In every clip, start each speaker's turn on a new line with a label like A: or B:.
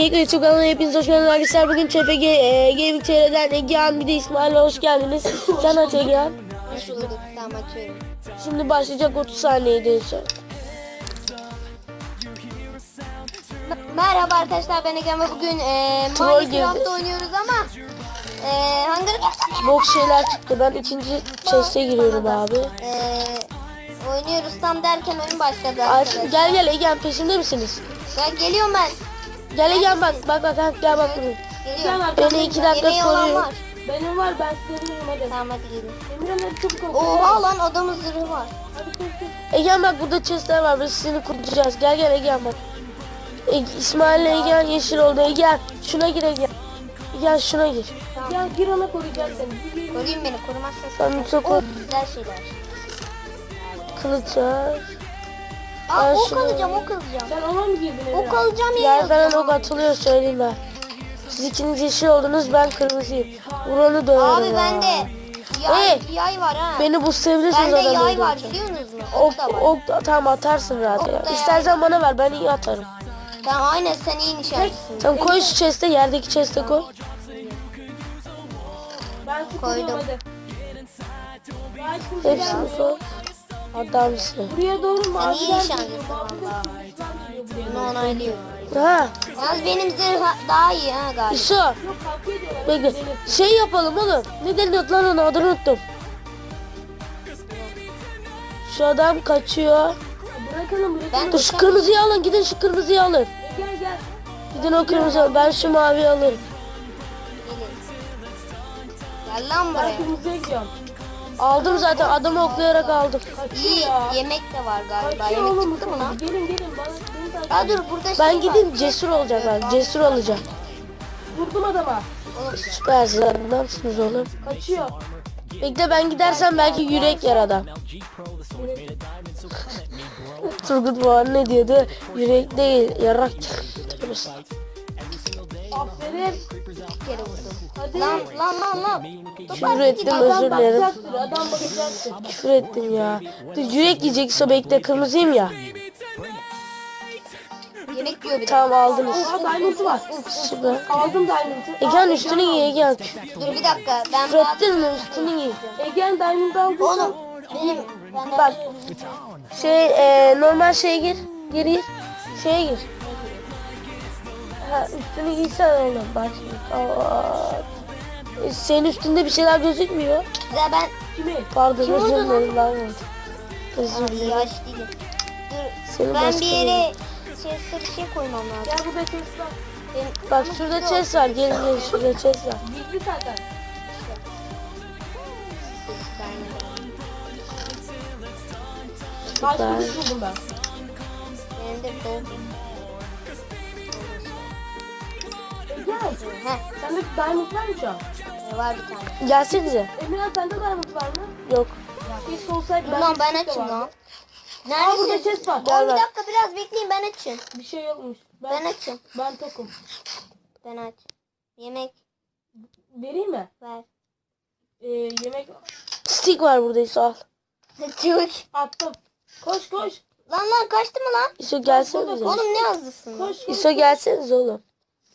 A: Geek YouTube kanalına hepiniz hoş geldiniz arkadaşlar. Bugün CPG e, Gaming TR'den Egehan bir de İsmail'e hoş geldiniz. Sen aç Egehan.
B: Hoş bulduk. Tamam açıyorum.
A: Şimdi başlayacak 30 saniyeydi sonra.
B: M- Merhaba arkadaşlar ben Egen ve bugün e,
A: Troll
B: Minecraft
A: girdi.
B: oynuyoruz ama e, Hunger
A: Bok şeyler çıktı. Ben ikinci chest'e giriyorum abi.
B: e, oynuyoruz tam derken oyun başladı arkadaşlar.
A: gel gel Egehan peşinde misiniz?
B: Ben geliyorum ben.
A: Gel Egehan bak bak bak ha, gel bak buraya.
B: Geliyorum.
A: Beni iki dakika
B: olan
A: koruyor.
B: var.
A: Benim var ben size veririm hadi.
B: Tamam hadi gelin.
A: Emirhan'ın çok
B: Oha lan adamın zırhı var.
A: Egehan bak burada chestler var. Biz seni kurtaracağız. Gel gel Egehan bak. E, İsmail'le Egehan yeşil oldu. Egehan şuna gir Egehan. Egehan şuna gir.
B: Tamam.
A: Ya gir ona koruyacağız seni.
B: Koruyun beni korumazsan sen.
A: çok
B: Oh, güzel şeyler.
A: Kılıç var.
B: Aa
A: Ben
B: ok
A: şunu-
B: alacağım ok alacağım.
A: Sen ona mı girdin
B: Ok alacağım iyi
A: Yerden ok atılıyor söyleyeyim ben. Siz ikiniz yeşil oldunuz ben kırmızıyım. Vuranı döverim
B: Abi
A: ya.
B: bende yay,
A: Hey!
B: yay var ha.
A: Beni bu seviyorsunuz
B: Bende
A: adamı
B: yay var biliyor musunuz?
A: Ok,
B: Ok da var.
A: ok, tamam atarsın rahat
B: Ok
A: ya.
B: da
A: İstersen bana ver ben iyi atarım.
B: Tamam aynen sen iyi nişancısın.
A: Tamam koy şu chest'e yerdeki chest'e koy.
C: Ben
B: Koydum.
A: Hepsini koy. Adamsın.
C: Buraya doğru maviler
B: iyi
C: geliyor.
B: valla. Bunu onaylıyorum.
A: Ha.
B: Yalnız benim zırh ha- daha iyi ha galiba.
A: İso.
C: Yok ediyorlar.
A: Şey yapalım oğlum. Ne deniyor lan onu adını unuttum. Şu adam kaçıyor.
C: Bırakalım bırakalım.
B: Ben
A: Dur şu kırmızıyı alın gidin şu kırmızıyı alın.
C: Gel gel.
A: Gidin o kırmızıyı alın. Ben şu maviyi alırım.
B: Gel lan
C: Ben
B: buraya.
C: kırmızıya gidiyorum.
A: Aldım zaten adamı oklayarak aldım.
B: İyi yemek de var galiba.
C: Kaçıyor
B: Yemek
C: oğlum.
B: çıktı mı lan?
C: Gelin gelin bana beni takip
B: Aa dur burada şey
A: Ben
B: var.
A: gidin cesur olacağım ben. Cesur alacağım.
C: Vurdum adama.
B: Oğlum,
A: Süpersiniz adamsınız oğlum.
C: Kaçıyor.
A: Bekle ben gidersem belki yürek yer adam. Turgut Boğan ne diyordu? Yürek değil yarak.
C: Aferin.
B: bir kere vurdum. Lan lan lan lan.
A: Küfür ettim özür dilerim.
C: Adam bakacaktır.
A: Küfür ettim ya. Yürek yiyecekse bekle kırmızıyım ya.
B: Yemek yiyor bir.
A: Tamam aldınız.
C: Oha var. Aldım diamond'ı.
A: Egehan üstünü giy Egehan.
B: Dur bir dakika ben
A: Küfür ettin mi üstünü giy.
C: Egen diamond'ı aldı.
B: Oğlum benim ben
A: Bak şey e, normal şeye gir. Geri gir. Şeye gir. Ha, üstünü giysen oğlum. Bak şimdi. E, Senin üstünde bir şeyler gözükmüyor.
B: Ya ben
C: Kimi?
A: Pardon
B: Kim
A: özür
B: oldu lan?
A: dilerim ben. Özür dilerim.
B: yavaş değilim. Dur ben
A: başka
B: bir yere chest'e bir şey koymam lazım.
C: Gel burada chest var.
B: Benim-
A: Bak şurada chest var. Gelin gelin şurada chest var.
C: Gizli zaten. Kaç
A: Ben-
C: kuruş buldum ben.
B: Benim de dolu.
C: Egen.
B: Heh
C: Sende diamond var mı şu an?
B: var bir tane.
A: Gelsenize.
C: Emirhan sende diamond var mı?
A: Yok.
C: Keşke olsaydı.
B: Dur lan ben
C: de
B: açayım lan.
C: Aa burada
B: Neredesin?
C: chest var.
A: Gel bak.
B: dakika biraz bekleyin ben açayım.
C: Bir şey yokmuş. Ben,
B: Ben
C: ben,
B: açayım.
C: tokum.
B: Ben aç. Yemek
C: Vereyim mi?
B: ver.
C: Ee, yemek
A: Stick var burada İso al.
B: Çık.
C: attım. Koş koş.
B: Lan lan kaçtı mı lan?
A: İso gelsenize.
B: Oğlum ne yazdısın? lan?
C: Koş koş.
A: İso gelsenize oğlum.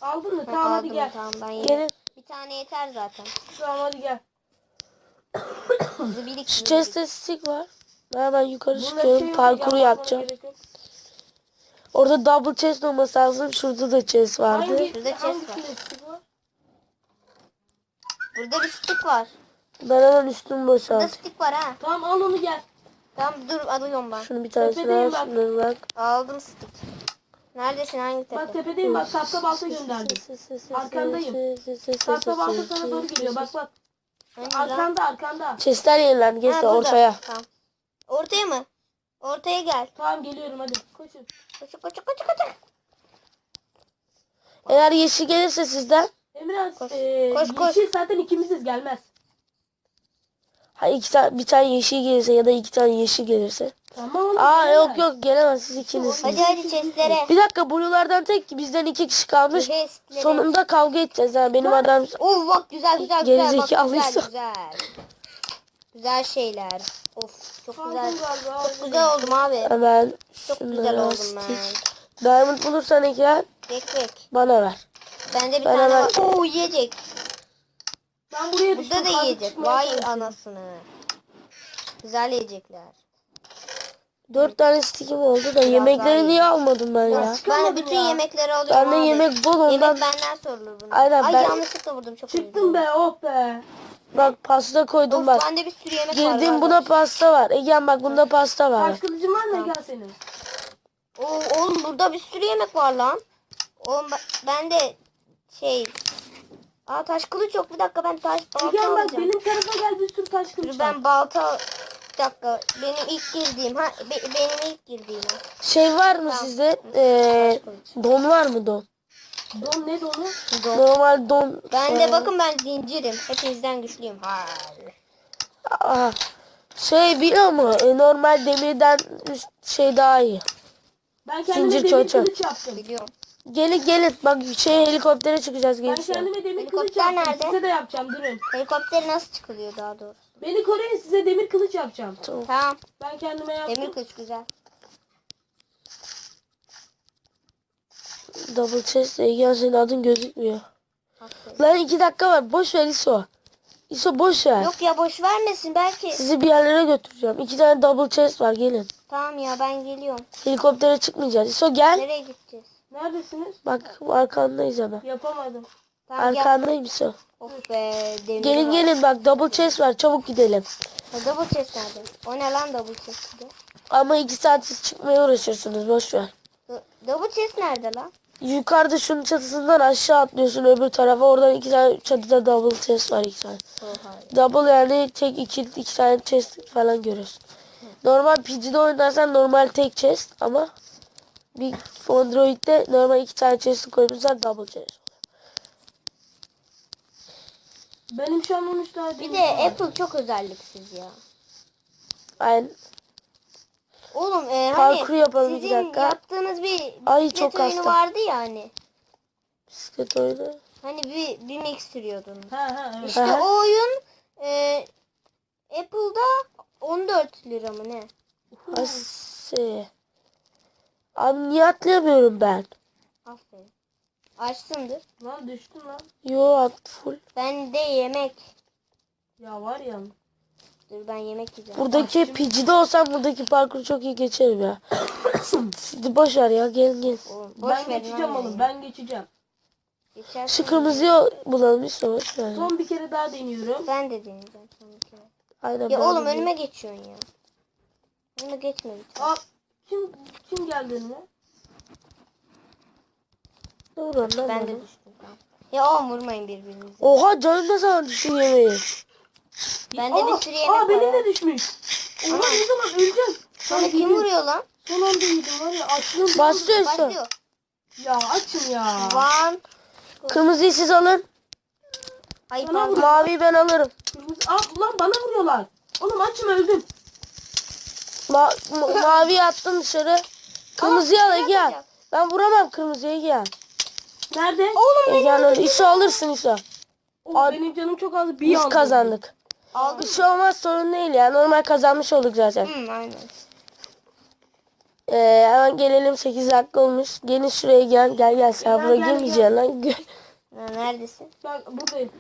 C: Aldın mı? Tamam hadi
B: aldım,
C: gel.
B: Tamam ben yedim.
A: Gelin.
B: Bir tane yeter zaten.
C: Tamam hadi gel.
B: Hızlı birik.
A: Şu chest'te stick var. Ben hemen yukarı
C: Bunda
A: çıkıyorum.
C: şey yok,
A: Parkuru
C: yapmana
A: yapacağım.
C: gerek yok.
A: Orada double chest olması lazım. Şurada da chest vardı.
C: Hangi,
B: Şurada chest var.
C: stick var?
B: Burada bir stick var.
A: Ben hemen üstümü
B: Burada
A: boşalt.
B: stick var ha.
C: Tamam al onu gel.
B: Tamam dur alıyorum ben.
A: Şunu bir tanesini
C: Tepedeyim
A: al.
C: bak.
A: Şunları bak.
B: Aldım stick. Neredesin hangi tepe?
C: Bak tepedeyim bak tahta balta gönderdim. Arkandayım. Tahta balta sana doğru geliyor bak bak. Arkanda arkanda.
A: Chestler Geçti
B: burada.
A: ortaya.
B: Tamam. Ortaya mı? Ortaya gel.
C: Tamam geliyorum hadi. Koşun.
B: Koş koş koş koş.
A: Eğer yeşil gelirse sizden.
C: Emirhan
B: Koş,
C: eee,
B: koş, koş.
C: yeşil zaten ikimiziz gelmez.
A: Ha iki tane bir tane yeşil gelirse ya da iki tane yeşil gelirse.
C: Tamam.
A: Aa yok yok gelemez siz ikinizsiniz.
B: Hadi hadi chestlere.
A: Bir dakika blue'lardan tek bizden iki kişi kalmış.
B: Chestlere.
A: Sonunda kavga edeceğiz ha benim adam.
B: Oh bak güzel güzel güzel. Bak,
A: Gerizekalıysa.
B: güzel güzel. Güzel şeyler. Of çok güzel. Çok güzel oldum abi.
A: Hemen
B: Çok güzel oldum ben.
A: Diamond bulursan Ege
B: Bek bek.
A: bana ver.
B: Bende bir
A: Ben
B: tane var. Oo yiyecek.
C: Ben buraya.
B: Burada da yiyecek. Vay anasını. Güzel yiyecekler.
A: Dört tane stikim oldu da yemekleri niye almadım ben ya?
B: Ben
C: Çıkamadım
B: bütün
C: ya.
B: yemekleri alıyorum
A: Bende
B: abi.
A: yemek bol
B: Yemek
A: ondan.
B: benden sorulur buna.
A: Aynen,
B: Ay
A: ben-
B: yanlışlıkla vurdum çok
C: Çıktım
B: dilerim.
C: be oh be.
A: Bak pasta koydum
B: Of
A: bak.
B: bende bir sürü yemek var.
A: Girdim buna
B: var.
A: pasta var. Egen bak bunda pasta var.
C: Taş kılıcın var mı Egen senin?
B: Oo, oğlum burada bir sürü yemek var lan. Oğlum ba- bende şey... Aa taş kılıç yok bir dakika ben taş balta
C: Egen bak
B: alacağım.
C: benim tarafa gel bir sürü taş
B: Dur
C: kılıç var.
B: ben balta... Bir dakika benim ilk girdiğim ha be- benim ilk girdiğim ha.
A: Şey var mı
B: Tamam.
A: sizde? Ee, don var mı don?
C: Don ne donu?
B: Don.
A: Normal don.
B: Ben de
A: ee,
B: bakın ben zincirim. Hepinizden güçlüyüm. Ha.
A: Aa, şey biliyor musun? E, normal demirden üst şey daha iyi.
C: Ben kendime
A: Zincir
C: demir
A: çocuğu.
C: kılıç yaptım.
B: Biliyorum.
A: Gelin gelin bak şey helikoptere çıkacağız
C: Ben
A: gençler.
C: kendime demir kılıç
B: Helikopter
C: yaptım.
B: nerede?
C: Size de yapacağım durun.
B: Helikopter nasıl çıkılıyor daha doğrusu?
C: Beni koruyun size demir kılıç yapacağım.
B: Tamam.
C: Ben kendime yaptım.
B: Demir kılıç güzel.
A: Double chest Egen senin adın gözükmüyor.
B: Aferin.
A: Lan iki dakika var boş ver İso. İso boş ver.
B: Yok ya boş vermesin belki.
A: Sizi bir yerlere götüreceğim. İki tane double chest var gelin.
B: Tamam ya ben geliyorum.
A: Helikoptere çıkmayacağız. İso gel.
B: Nereye gideceğiz?
C: Neredesiniz?
A: Bak arkandayız hemen.
C: Yapamadım.
B: Tamam.
A: Arkandayım İso.
B: Of be demir
A: Gelin
B: var.
A: gelin bak double chest var çabuk gidelim.
B: Ha, double chest nerede? O ne lan double chest? de?
A: Ama iki saat siz çıkmaya uğraşırsınız boş ver.
B: Du- Double chest nerede lan?
A: Yukarıda şunun çatısından aşağı atlıyorsun öbür tarafa. Oradan iki tane çatıda double chest var iki tane.
B: Oha.
A: Double yani tek iki, iki tane chest falan görüyorsun. Normal PC'de oynarsan normal tek chest ama bir Android'de normal iki tane chest koymuşlar double chest.
C: Benim şu an 13 tane
B: Bir de
C: var.
B: Apple çok özelliksiz ya.
A: Aynen.
B: Oğlum e,
A: Parkur
B: hani
A: yapalım iki
B: sizin
A: dakika.
B: yaptığınız bir
A: Ay,
B: bisiklet
A: çok
B: oyunu
A: hasta.
B: vardı ya hani.
A: Bisiklet oyunu.
B: Hani bir, bir mix sürüyordunuz.
C: Ha ha evet.
B: İşte
A: Aha.
B: o oyun e, Apple'da 14 lira mı ne?
A: Asi. Abi niye atlayamıyorum ben?
B: Aferin. Açsındır.
C: Lan düştüm lan.
A: Yo at full.
B: Ben de yemek.
C: Ya var ya.
B: Dur ben yemek yiyeceğim.
A: Buradaki PC'de olsam buradaki parkuru çok iyi geçerim ya. Sizi boş ver ya gelin gelin.
B: Oğlum, boş
C: ben
B: verin
C: geçeceğim oğlum ben geçeceğim.
B: Geçersin.
A: Şu kırmızıyı bulalım işte boş ver.
C: Son bir kere daha deniyorum.
B: Ben de deneyeceğim son bir kere.
A: Aynen
B: Ya
A: ben
B: oğlum
A: de-
B: önüme geçiyorsun ya. Önüme geçme lütfen.
C: Aa, kim kim geldi önüme?
A: Ne vuruyorsun lan
B: Ben de düştüm. Ya oğlum vurmayın birbirinize.
A: Oha canım ne zaman düştü yemeği?
B: Bende
C: Aa,
B: bir sürü yemek
C: Aa
B: var.
C: benim
B: ha.
C: de düşmüş. Ulan ne zaman öleceğim.
B: Sana kim vuruyor lan?
C: Son anda yedim var ya açlığım.
B: Başlıyor.
C: Ya açın ya.
B: One.
A: Kırmızıyı siz alın.
B: Ay.
A: Maviyi ben alırım.
C: Kırmızı. Aa ulan bana vuruyorlar. Oğlum açım öldüm.
A: Ma ma- maviyi attım dışarı.
B: Ne
A: Ege.
B: yapacak?
A: Ben vuramam kırmızıyı Ege.
C: Nerede?
B: Oğlum
A: Ege öyle. İso alırsın İso.
C: Benim canım çok az. Bir
A: Biz
C: anda
A: kazandık.
B: Aldım.
A: Bir şey olmaz sorun değil ya. Normal kazanmış olduk zaten.
B: Hı, aynen.
A: Ee, hemen gelelim 8 dakika olmuş. Gelin şuraya gel. Gel gel sen
C: Gel,
A: buraya
C: gel,
A: girmeyeceksin lan. Gel.
B: Ha, neredesin?
C: Bak buradayım.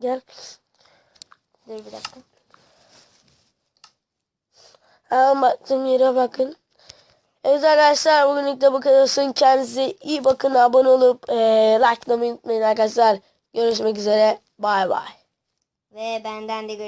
A: Gel.
B: Dur bir dakika.
A: Hemen baktığım yere bakın. Evet arkadaşlar bugünlük de bu kadar olsun. Kendinize iyi bakın. Abone olup ee, likelamayı unutmayın arkadaşlar. Görüşmek üzere. Bay bay.
B: Ve benden de görüşürüz.